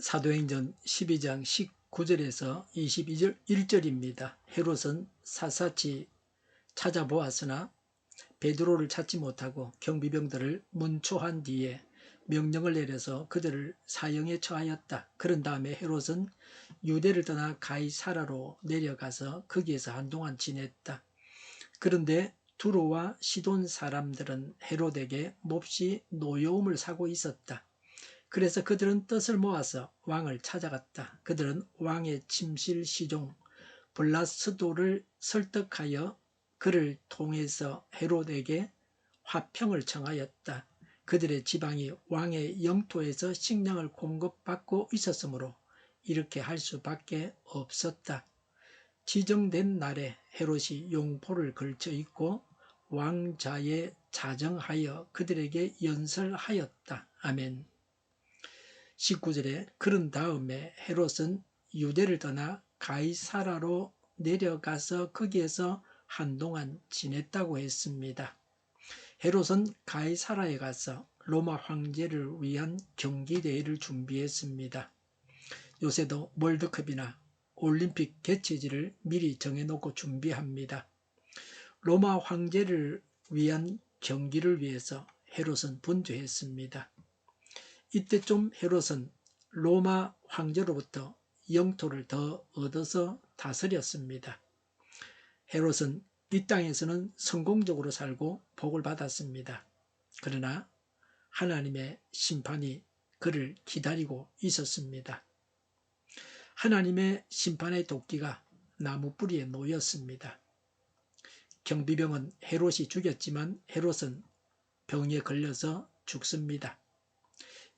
사도행전 12장 19절에서 21절입니다. 헤롯은 사사치 찾아보았으나 베드로를 찾지 못하고 경비병들을 문초한 뒤에 명령을 내려서 그들을 사형에 처하였다. 그런 다음에 헤롯은 유대를 떠나 가이사라로 내려가서 거기에서 한동안 지냈다. 그런데 두로와 시돈 사람들은 헤롯에게 몹시 노여움을 사고 있었다. 그래서 그들은 뜻을 모아서 왕을 찾아갔다. 그들은 왕의 침실 시종 블라스도를 설득하여 그를 통해서 헤롯에게 화평을 청하였다. 그들의 지방이 왕의 영토에서 식량을 공급받고 있었으므로 이렇게 할 수밖에 없었다. 지정된 날에 헤롯이 용포를 걸쳐 입고 왕자에 자정하여 그들에게 연설하였다. 아멘. 19절에 그런 다음에 헤롯은 유대를 떠나 가이사라로 내려가서 거기에서 한동안 지냈다고 했습니다. 헤롯은 가이사라에 가서 로마 황제를 위한 경기대회를 준비했습니다. 요새도 월드컵이나 올림픽 개최지를 미리 정해놓고 준비합니다. 로마 황제를 위한 경기를 위해서 헤롯은 분주했습니다. 이때 좀 헤롯은 로마 황제로부터 영토를 더 얻어서 다스렸습니다. 헤롯은 이 땅에서는 성공적으로 살고 복을 받았습니다. 그러나 하나님의 심판이 그를 기다리고 있었습니다. 하나님의 심판의 도끼가 나무 뿌리에 놓였습니다. 경비병은 헤롯이 죽였지만 헤롯은 병에 걸려서 죽습니다.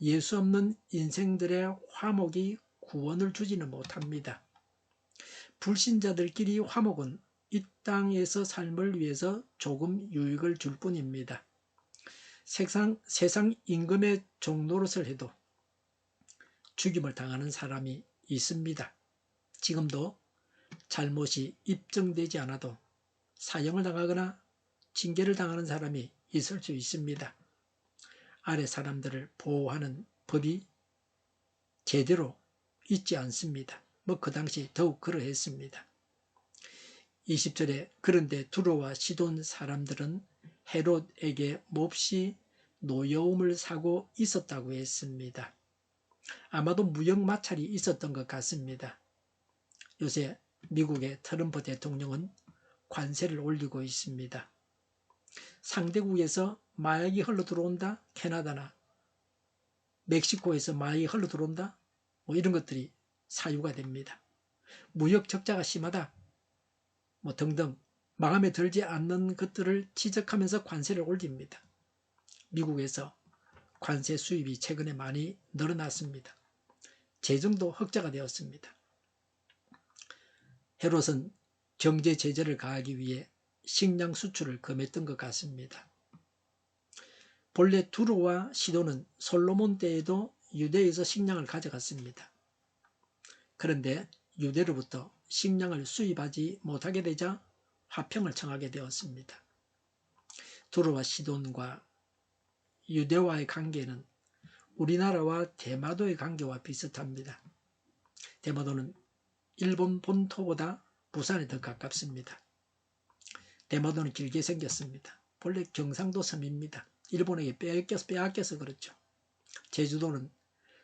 예수 없는 인생들의 화목이 구원을 주지는 못합니다. 불신자들끼리 화목은 이 땅에서 삶을 위해서 조금 유익을 줄 뿐입니다. 세상, 세상 임금의 종노릇을 해도 죽임을 당하는 사람이 있습니다. 지금도 잘못이 입증되지 않아도 사형을 당하거나 징계를 당하는 사람이 있을 수 있습니다. 아래 사람들을 보호하는 법이 제대로 있지 않습니다. 뭐 그 당시 더욱 그러했습니다. 20절에 그런데 두로와 시돈 사람들은 헤롯에게 몹시 노여움을 사고 있었다고 했습니다. 아마도 무역 마찰이 있었던 것 같습니다. 요새 미국의 트럼프 대통령은 관세를 올리고 있습니다. 상대국에서 마약이 흘러 들어온다? 캐나다나 멕시코에서 마약이 흘러 들어온다? 뭐 이런 것들이 사유가 됩니다. 무역 적자가 심하다? 뭐 등등 마음에 들지 않는 것들을 지적하면서 관세를 올립니다. 미국에서 관세 수입이 최근에 많이 늘어났습니다. 재정도 흑자가 되었습니다. 헤롯은 경제 제재를 가하기 위해 식량 수출을 금했던 것 같습니다. 본래 두로와 시도는 솔로몬 때에도 유대에서 식량을 가져갔습니다. 그런데 유대로부터 식량을 수입하지 못하게 되자 화평을 청하게 되었습니다. 두로와 시돈과 유대와의 관계는 우리나라와 대마도의 관계와 비슷합니다. 대마도는 일본 본토보다 부산에 더 가깝습니다. 대마도는 길게 생겼습니다. 본래 경상도 섬입니다. 일본에게 빼앗겨서, 빼앗겨서 그렇죠. 제주도는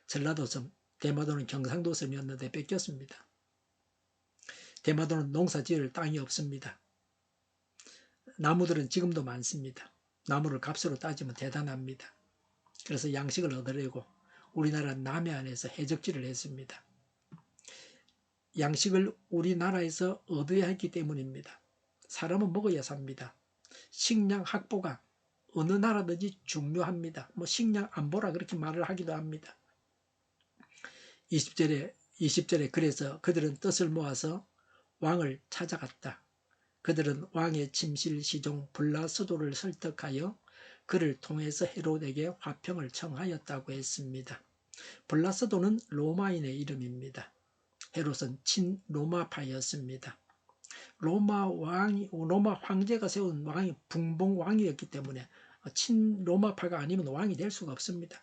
전라도 섬, 대마도는 경상도 섬이었는데 뺏겼습니다. 대마도는 농사 지을 땅이 없습니다. 나무들은 지금도 많습니다. 나무를 값으로 따지면 대단합니다. 그래서 양식을 얻으려고 우리나라 남해안에서 해적지를 했습니다. 양식을 우리나라에서 얻어야 했기 때문입니다. 사람은 먹어야 삽니다. 식량 확보가 어느 나라든지 중요합니다. 뭐 식량 안보라 그렇게 말을 하기도 합니다. 20절에 20절에 그래서 그들은 뜻을 모아서 왕을 찾아갔다. 그들은 왕의 침실 시종 블라스도를 설득하여 그를 통해서 헤롯에게 화평을 청하였다고 했습니다. 블라스도는 로마인의 이름입니다. 헤롯은 친로마파였습니다. 로마 왕이 로마 황제가 세운 왕이 붕봉 왕이었기 때문에 친로마파가 아니면 왕이 될 수가 없습니다.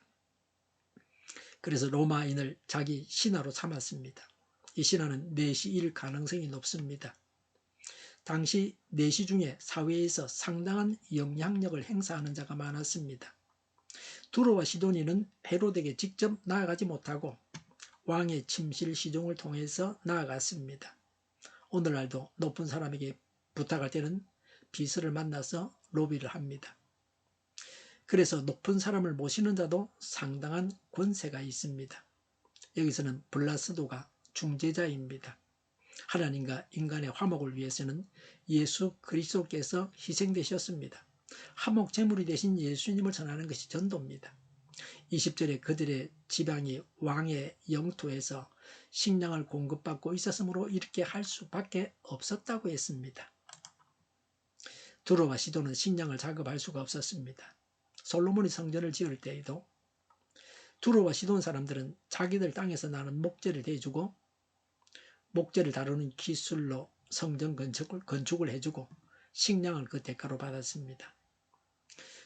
그래서 로마인을 자기 신하로 삼았습니다. 이 신하는 내시일 가능성이 높습니다. 당시 내시 중에 사회에서 상당한 영향력을 행사하는 자가 많았습니다. 두로와 시도니는 헤로덱에 직접 나아가지 못하고 왕의 침실 시종을 통해서 나아갔습니다. 오늘날도 높은 사람에게 부탁할 때는 비서를 만나서 로비를 합니다. 그래서 높은 사람을 모시는 자도 상당한 권세가 있습니다. 여기서는 블라스도가 중재자입니다. 하나님과 인간의 화목을 위해서는 예수 그리스도께서 희생되셨습니다. 화목 제물이 되신 예수님을 전하는 것이 전도입니다. 20절에 그들의 지방이 왕의 영토에서 식량을 공급받고 있었으므로 이렇게 할 수밖에 없었다고 했습니다. 두로와 시도는 식량을 작업할 수가 없었습니다. 솔로몬이 성전을 지을 때에도 두로와 시돈 사람들은 자기들 땅에서 나는 목재를 대주고 목재를 다루는 기술로 성전 건축을, 건축을 해주고 식량을 그 대가로 받았습니다.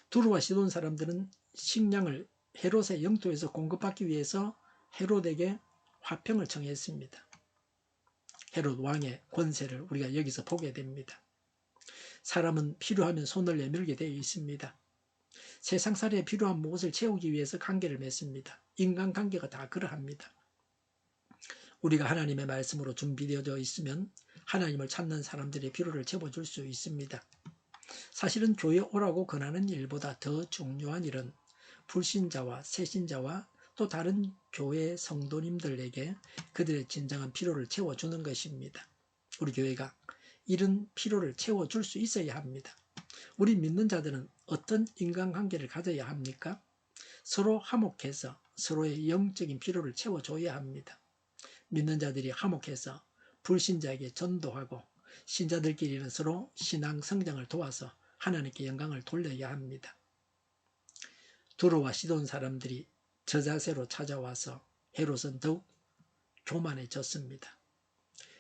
두루와 시돈 사람들은 식량을 헤롯의 영토에서 공급받기 위해서 헤롯에게 화평을 청했습니다. 헤롯 왕의 권세를 우리가 여기서 보게 됩니다. 사람은 필요하면 손을 내밀게 되어 있습니다. 세상살이에 필요한 무엇을 채우기 위해서 관계를 맺습니다. 인간관계가 다 그러합니다. 우리가 하나님의 말씀으로 준비되어져 있으면 하나님을 찾는 사람들의 필요를 채워줄 수 있습니다. 사실은 교회 오라고 권하는 일보다 더 중요한 일은 불신자와 새신자와 또 다른 교회 성도님들에게 그들의 진정한 필요를 채워주는 것입니다. 우리 교회가 이런 필요를 채워줄 수 있어야 합니다. 우리 믿는 자들은 어떤 인간관계를 가져야 합니까? 서로 화목해서 서로의 영적인 필요를 채워줘야 합니다. 믿는 자들이 화목해서 불신자에게 전도하고 신자들끼리는 서로 신앙 성장을 도와서 하나님께 영광을 돌려야 합니다. 두로와 시돈 사람들이 저 자세로 찾아와서 헤롯은 더욱 교만해졌습니다.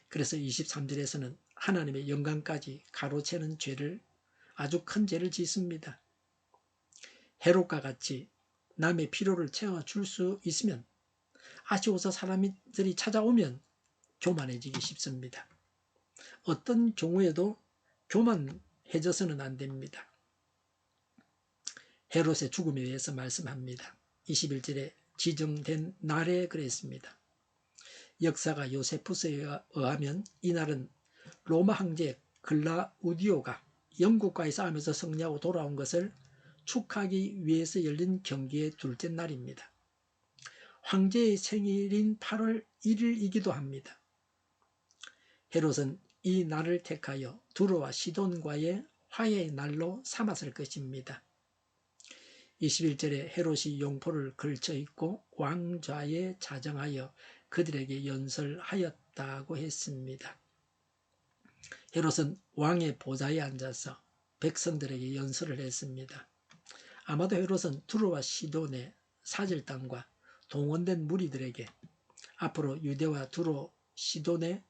그래서 23절에서는 하나님의 영광까지 가로채는 죄를 아주 큰 죄를 짓습니다. 헤롯과 같이 남의 필요를 채워줄 수 있으면 아쉬워서 사람들이 찾아오면 교만해지기 쉽습니다. 어떤 경우에도 교만해져서는 안 됩니다. 헤롯의 죽음에 대해서 말씀합니다. 21절에 지정된 날에 그랬습니다. 역사가 요세푸스에 의하면 이날은 로마 황제 글라우디오가 영국과의 싸움에서 승리하고 돌아온 것을 축하하기 위해서 열린 경기의 둘째 날입니다. 황제의 생일인 8월 1일이기도 합니다. 헤롯은 이 날을 택하여 두로와 시돈과의 화해의 날로 삼았을 것입니다. 21절에 헤롯이 용포를 걸쳐 입고 왕좌에 자정하여 그들에게 연설하였다고 했습니다. 헤롯은 왕의 보좌에 앉아서 백성들에게 연설을 했습니다. 아마도 헤롯은 두로와 시돈의 사절단과 동원된 무리들에게 앞으로 유대와 두로 시돈의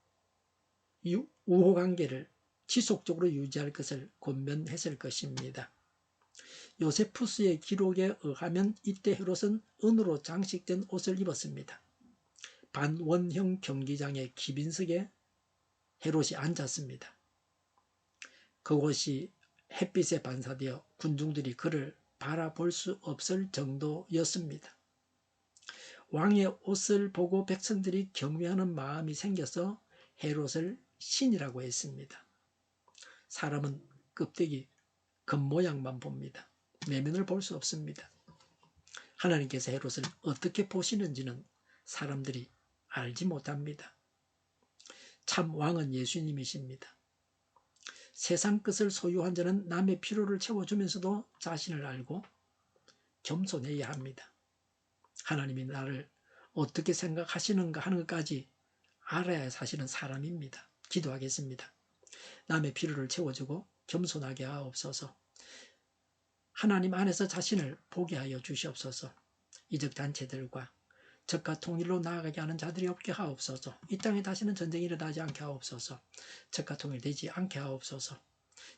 우호 관계를 지속적으로 유지할 것을 권면했을 것입니다. 요세푸스의 기록에 의하면 이때 헤롯은 은으로 장식된 옷을 입었습니다. 반원형 경기장의 기빈석에 헤롯이 앉았습니다. 그곳이 햇빛에 반사되어 군중들이 그를 바라볼 수 없을 정도였습니다. 왕의 옷을 보고 백성들이 경외하는 마음이 생겨서 헤롯을 신이라고 했습니다. 사람은 껍데기 겉모양만 봅니다. 내면을 볼 수 없습니다. 하나님께서 헤롯을 어떻게 보시는지는 사람들이 알지 못합니다. 참 왕은 예수님이십니다. 세상 것을 소유한 자는 남의 필요를 채워주면서도 자신을 알고 겸손해야 합니다. 하나님이 나를 어떻게 생각하시는가 하는 것까지 알아야 사실은 사람입니다. 기도하겠습니다. 남의 필요를 채워주고 겸손하게 하옵소서. 하나님 안에서 자신을 보게 하여 주시옵소서. 이적 단체들과 적과 통일로 나아가게 하는 자들이 없게 하옵소서. 이 땅에 다시는 전쟁이 일어나지 않게 하옵소서. 적과 통일되지 않게 하옵소서.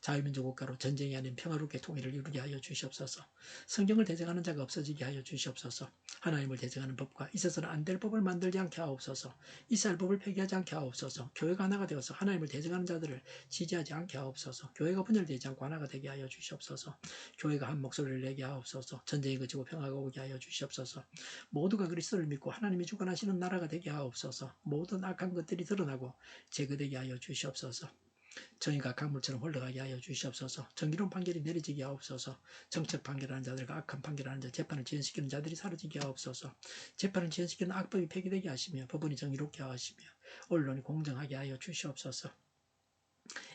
자유민주 국가로 전쟁이 아닌 평화롭게 통일을 이루게 하여 주시옵소서. 성경을 대적하는 자가 없어지게 하여 주시옵소서. 하나님을 대적하는 법과 있어서는 안 될 법을 만들지 않게 하옵소서. 이스라엘 법을 폐기하지 않게 하옵소서. 교회가 하나가 되어서 하나님을 대적하는 자들을 지지하지 않게 하옵소서. 교회가 분열되지 않고 하나가 되게 하여 주시옵소서. 교회가 한 목소리를 내게 하옵소서. 전쟁이 그치고 평화가 오게 하여 주시옵소서. 모두가 그리스도를 믿고 하나님이 주관하시는 나라가 되게 하옵소서. 모든 악한 것들이 드러나고 제거되게 하여 주시옵소서. 정의가 강물처럼 흘러가게 하여 주시옵소서. 정의로운 판결이 내려지게 하옵소서. 정책 판결하는 자들과 악한 판결하는 자, 재판을 지연시키는 자들이 사라지게 하옵소서. 재판을 지연시키는 악법이 폐기되게 하시며 법원이 정의롭게 하시며 언론이 공정하게 하여 주시옵소서.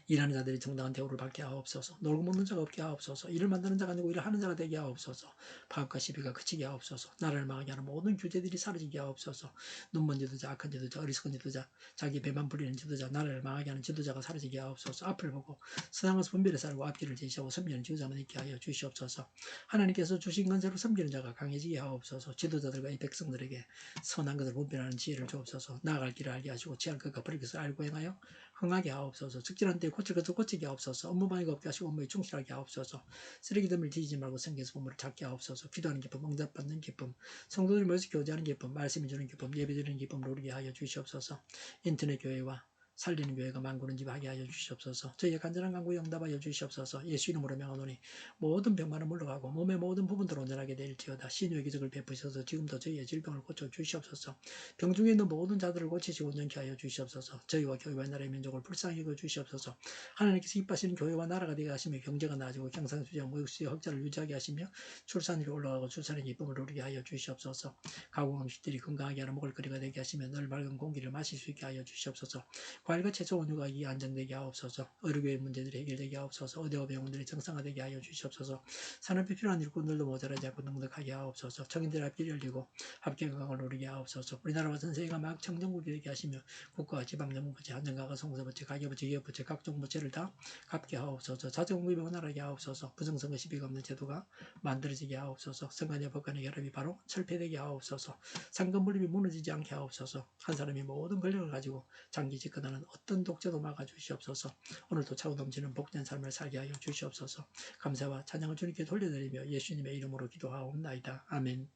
일하는 자들이 정당한 대우를 받게 하옵소서. 놀고 먹는 자가 없게 하옵소서. 일을 만드는 자가 아니고 일을 하는 자가 되게 하옵소서. 파업과 시비가 그치게 하옵소서. 나라를 망하게 하는 모든 규제들이 사라지게 하옵소서. 눈먼 지도자, 악한 지도자, 어리석은 지도자, 자기 배만 부리는 지도자, 나라를 망하게 하는 지도자가 사라지게 하옵소서. 앞을 보고 서양에서 분별해 살고 앞길을 제시하고 섬기는 지도자만 있게 하여 주시옵소서. 하나님께서 주신 건세로 섬기는 자가 강해지게 하옵소서. 지도자들과 이 백성들에게 선한 것을 분별하는 지혜를 주옵소서. 나아갈 길을 알게 하시고 취할 것과 버릴 것을 알고 행하여 흥하게 하옵소서. 직진한 때 고칠 것을 고치게 하옵소서. 업무 방해가 없게 하시고 업무에 충실하게 하옵소서. 쓰레기됨을 뒤지지 말고 생겨서 보물을 찾게 하옵소서. 기도하는 기쁨, 응답받는 기쁨, 성도들이 모여서 교제하는 기쁨, 말씀이 주는 기쁨, 예배 드리는 기쁨을 누리게 하여 주시옵소서. 인터넷 교회와 살리는 교회가 만구는 집 하게 하여 주시옵소서. 저희의 간절한 간구에 응답하여 주시옵소서. 예수 이름으로 명하노니 모든 병만은 물러가고 몸의 모든 부분들 온전하게 될지어다. 신유의 기적을 베푸셔서 지금도 저희의 질병을 고쳐 주시옵소서. 병 중에 있는 모든 자들을 고치시고 온전케 하여 주시옵소서. 저희와 교회와 나라의 민족을 불쌍히 여겨 주시옵소서. 하나님께서 기뻐하시는 교회와 나라가 되게 하시며 경제가 나아지고 경상수지와 무역수의 흑자를 유지하게 하시며 출산율이 올라가고 출산의 기쁨을 누리게 하여 주시옵소서. 가공 음식들이 건강하게 하는 먹을거리가 되게 하시며 늘 맑은 공기를 마실 수 있게 하여 주시옵소서. 과일과 채소 원유가 이 안정되게 하옵소서. 의료계의 문제들이 해결되게 하옵소서. 의대와 병원들이 정상화되게 하여 주시옵소서. 산업에 필요한 일꾼들도 모자라지 않고 넉넉하게 하옵소서. 청인들 앞길이 열리고 합계 건강을 누리게 하옵소서. 우리나라와 전 세계가 막 청정국이 되게 하시며 국가와 지방정부부채, 한정가가 송서부채, 가계부채, 기업부채, 각종 부채를 다 갚게 하옵소서. 자정공급이 원활하게 하옵소서. 부정선거 시비가 없는 제도가 만들어지게 하옵소서. 선관위 법관의 결합이 바로 철폐되게 하옵소서. 상금 분립이 무너지지 않게 하옵소서. 한 사람이 모든 권력을 가지고 장기 집권하 는 어떤 독재도 막아주시옵소서. 오늘도 차고 넘치는 복된 삶을 살게 하여 주시옵소서. 감사와 찬양을 주님께 돌려드리며 예수님의 이름으로 기도하옵나이다. 아멘.